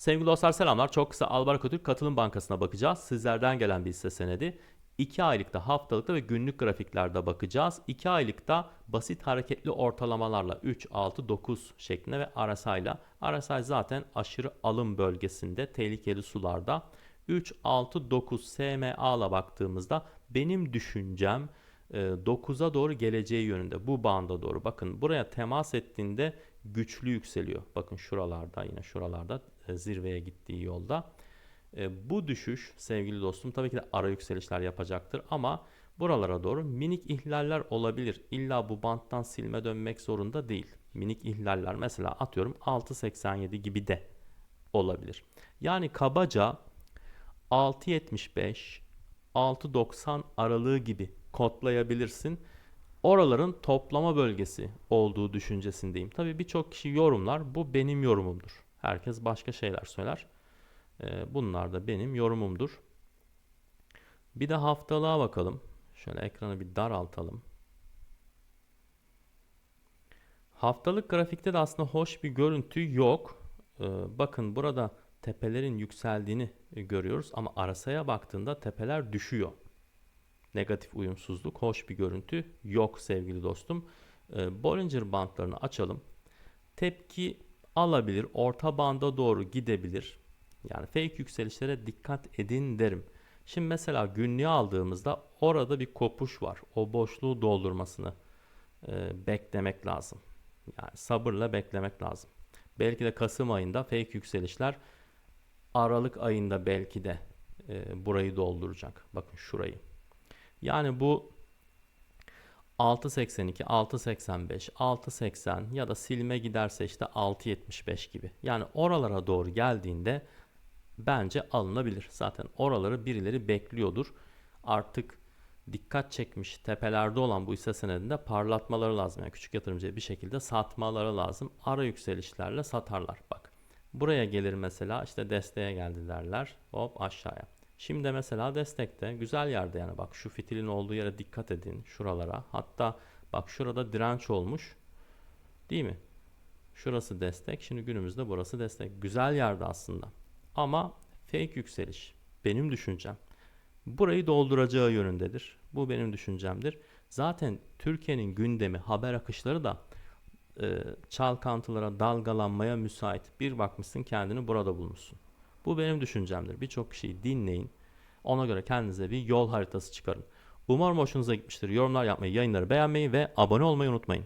Sevgili dostlar selamlar. Çok kısa Albaraka Türk Katılım Bankası'na bakacağız. Sizlerden gelen bir hisse senedi. 2 aylıkta, haftalıkta ve günlük grafiklerde bakacağız. 2 aylıkta basit hareketli ortalamalarla 3, 6, 9 şeklinde ve RSI ile. RSI zaten aşırı alım bölgesinde, tehlikeli sularda. 3, 6, 9 SMA ile baktığımızda benim düşüncem e, 9'a doğru geleceği yönünde bu banda doğru. Bakın buraya temas ettiğinde güçlü yükseliyor. Bakın şuralarda yine şuralarda e, zirveye gittiği yolda. E, bu düşüş sevgili dostum tabii ki de ara yükselişler yapacaktır ama buralara doğru minik ihlaller olabilir. İlla bu banttan silme dönmek zorunda değil. Minik ihlaller mesela atıyorum 6.87 gibi de olabilir. Yani kabaca 6.75 6.90 aralığı gibi kodlayabilirsin. Oraların toplama bölgesi olduğu düşüncesindeyim. Tabii birçok kişi yorumlar. Bu benim yorumumdur. Herkes başka şeyler söyler. Ee, bunlar da benim yorumumdur. Bir de haftalığa bakalım. Şöyle ekranı bir daraltalım. Haftalık grafikte de aslında hoş bir görüntü yok. Ee, bakın burada tepelerin yükseldiğini görüyoruz ama RSI'ye baktığında tepeler düşüyor. Negatif uyumsuzluk, hoş bir görüntü yok sevgili dostum. Ee, Bollinger bantlarını açalım. Tepki alabilir, orta banda doğru gidebilir. Yani fake yükselişlere dikkat edin derim. Şimdi mesela günlüğü aldığımızda orada bir kopuş var. O boşluğu doldurmasını e, beklemek lazım. Yani sabırla beklemek lazım. Belki de Kasım ayında fake yükselişler Aralık ayında belki de e, burayı dolduracak. Bakın şurayı. Yani bu 6.82, 6.85, 6.80 ya da silme giderse işte 6.75 gibi. Yani oralara doğru geldiğinde bence alınabilir. Zaten oraları birileri bekliyordur. Artık dikkat çekmiş tepelerde olan bu hisse senedinde parlatmaları lazım. Yani küçük yatırımcıya bir şekilde satmaları lazım. Ara yükselişlerle satarlar. Bak buraya gelir mesela işte desteğe geldi derler. Hop aşağıya. Şimdi mesela destekte güzel yerde yani bak şu fitilin olduğu yere dikkat edin şuralara. Hatta bak şurada direnç olmuş. Değil mi? Şurası destek. Şimdi günümüzde burası destek. Güzel yerde aslında. Ama fake yükseliş benim düşüncem. Burayı dolduracağı yönündedir. Bu benim düşüncemdir. Zaten Türkiye'nin gündemi, haber akışları da e, çalkantılara, dalgalanmaya müsait. Bir bakmışsın kendini burada bulmuşsun. Bu benim düşüncemdir. Birçok kişiyi dinleyin. Ona göre kendinize bir yol haritası çıkarın. Umarım hoşunuza gitmiştir. Yorumlar yapmayı, yayınları beğenmeyi ve abone olmayı unutmayın.